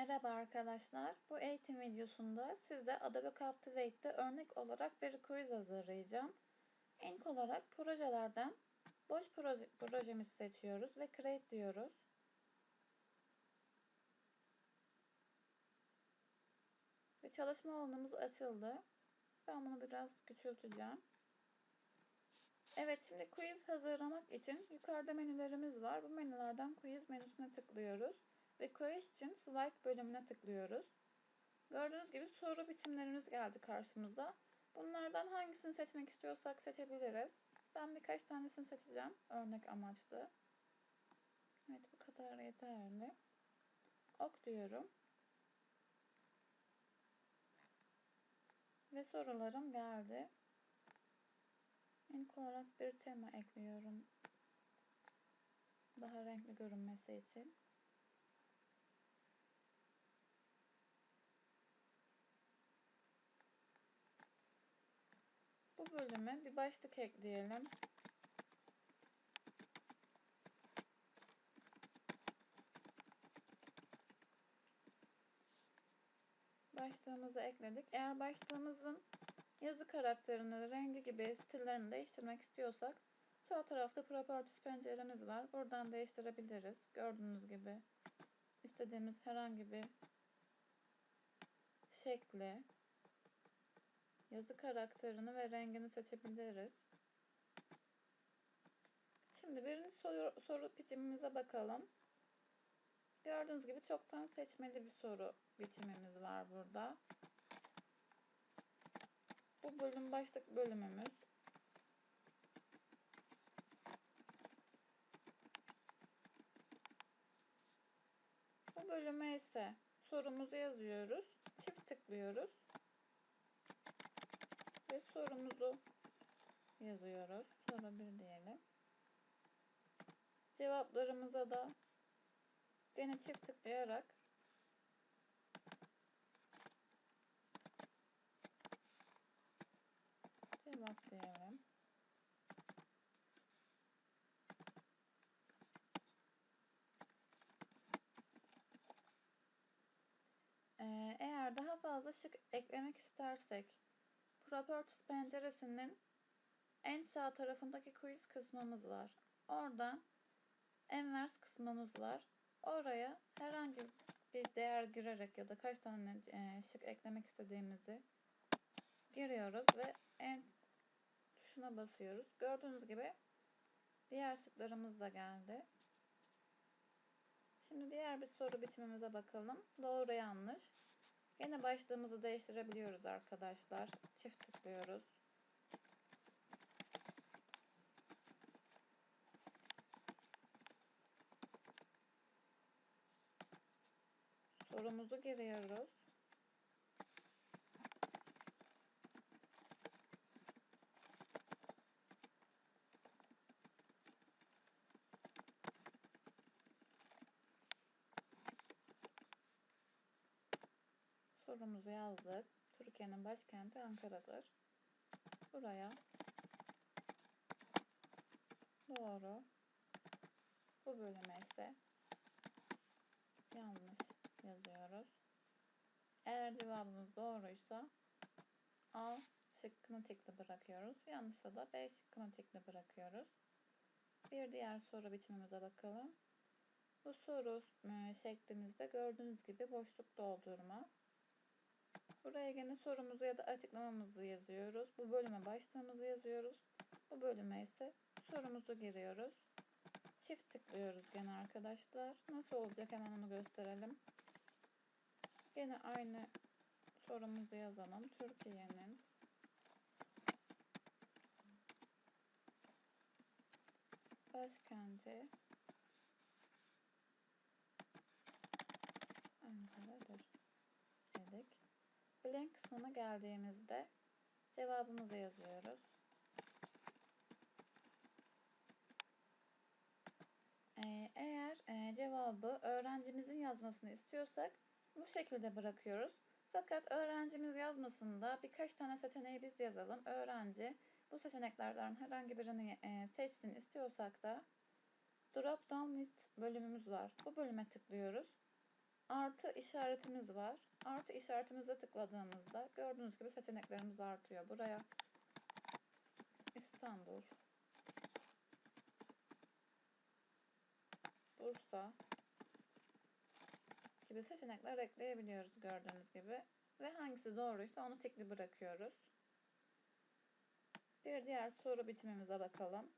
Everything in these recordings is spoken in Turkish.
Merhaba arkadaşlar. Bu eğitim videosunda size Adobe Captivate'de örnek olarak bir quiz hazırlayacağım. İlk olarak projelerden boş proje, projemizi seçiyoruz ve create diyoruz. Ve çalışma alanımız açıldı. Ben bunu biraz küçülteceğim. Evet şimdi quiz hazırlamak için yukarıda menülerimiz var. Bu menülerden quiz menüsüne tıklıyoruz ve question slide bölümüne tıklıyoruz. Gördüğünüz gibi soru biçimlerimiz geldi karşımıza. Bunlardan hangisini seçmek istiyorsak seçebiliriz. Ben birkaç tanesini seçeceğim örnek amaçlı. Evet bu kadar yeterli. Ok diyorum. Ve sorularım geldi. İlk olarak bir tema ekliyorum. Daha renkli görünmesi için. Bu bölüme bir başlık ekleyelim. Başlığımızı ekledik. Eğer başlığımızın yazı karakterini, rengi gibi stillerini değiştirmek istiyorsak sağ tarafta Properties penceremiz var. Buradan değiştirebiliriz. Gördüğünüz gibi istediğimiz herhangi bir şekli, yazı karakterini ve rengini seçebiliriz. Şimdi birinci soru, soru biçimimize bakalım. Gördüğünüz gibi çoktan seçmeli bir soru biçimimiz var burada. Bu bölüm başlık bölümümüz. Bu bölüme ise sorumuzu yazıyoruz. Çift tıklıyoruz. Ve sorumuzu yazıyoruz. Soru bir diyelim. Cevaplarımıza da gene çift tıklayarak cevap diyelim. Ee, eğer daha fazla şık eklemek istersek Properties penceresinin en sağ tarafındaki quiz kısmımız var. Oradan Envers kısmımız var. Oraya herhangi bir değer girerek ya da kaç tane e, şık eklemek istediğimizi giriyoruz ve en tuşuna basıyoruz. Gördüğünüz gibi diğer şıklarımız da geldi. Şimdi diğer bir soru biçimimize bakalım. Doğru yanlış. Yine başlığımızı değiştirebiliyoruz arkadaşlar. Çift tıklıyoruz. Sorumuzu giriyoruz. Sorumuzu yazdık. Türkiye'nin başkenti Ankara'dır. Buraya doğru bu bölüme ise yanlış yazıyoruz. Eğer cevabımız doğruysa A şıkkını tikli bırakıyoruz. Yanlışsa da B şıkkını tikli bırakıyoruz. Bir diğer soru biçimimize bakalım. Bu soru e, şeklimizde gördüğünüz gibi boşluk doldurma. Buraya gene sorumuzu ya da açıklamamızı yazıyoruz. Bu bölüme başlığımızı yazıyoruz. Bu bölüme ise sorumuzu giriyoruz. Çift tıklıyoruz gene arkadaşlar. Nasıl olacak hemen onu gösterelim. Gene aynı sorumuzu yazalım. Türkiye'nin başkenti Ankara'dır dedik. Blank kısmına geldiğimizde cevabımızı yazıyoruz. Ee, eğer e, cevabı öğrencimizin yazmasını istiyorsak bu şekilde bırakıyoruz. Fakat öğrencimiz yazmasında birkaç tane seçeneği biz yazalım. Öğrenci bu seçeneklerden herhangi birini e, seçsin istiyorsak da drop down list bölümümüz var. Bu bölüme tıklıyoruz. Artı işaretimiz var. Artı işaretimize tıkladığımızda gördüğünüz gibi seçeneklerimiz artıyor. Buraya İstanbul, Bursa gibi seçenekler ekleyebiliyoruz gördüğünüz gibi. Ve hangisi doğruysa onu tikli bırakıyoruz. Bir diğer soru biçimimize bakalım.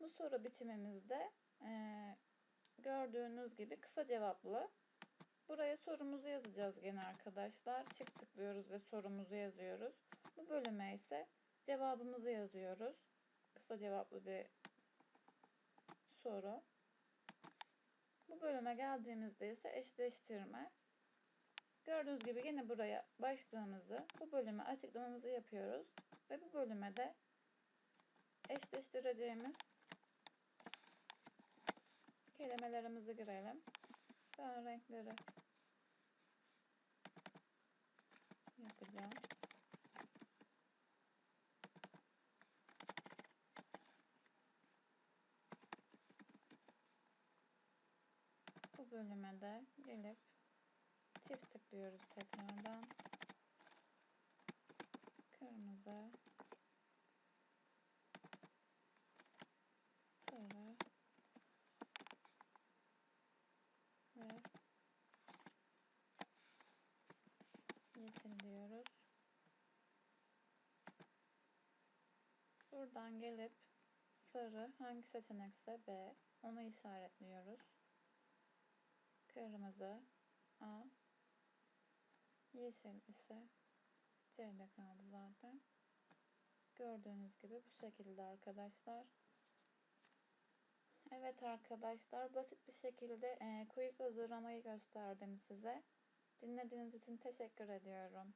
Bu soru biçimimizde eee, gördüğünüz gibi kısa cevaplı. Buraya sorumuzu yazacağız gene arkadaşlar. Çift tıklıyoruz ve sorumuzu yazıyoruz. Bu bölüme ise cevabımızı yazıyoruz. Kısa cevaplı bir soru. Bu bölüme geldiğimizde ise eşleştirme. Gördüğünüz gibi yine buraya başlığımızı, bu bölüme açıklamamızı yapıyoruz. Ve bu bölüme de eşleştireceğimiz kelimelerimizi girelim. Ben renkleri yapacağım. Bu bölüme de gelip çift tıklıyoruz tekrardan. Kırmızı, sarı ve yeşil diyoruz. Buradan gelip sarı hangi seçenekse B onu işaretliyoruz. Kırmızı A yeşil ise C'de kaldı zaten. Gördüğünüz gibi bu şekilde arkadaşlar. Evet arkadaşlar basit bir şekilde e, quiz hazırlamayı gösterdim size. Dinlediğiniz için teşekkür ediyorum.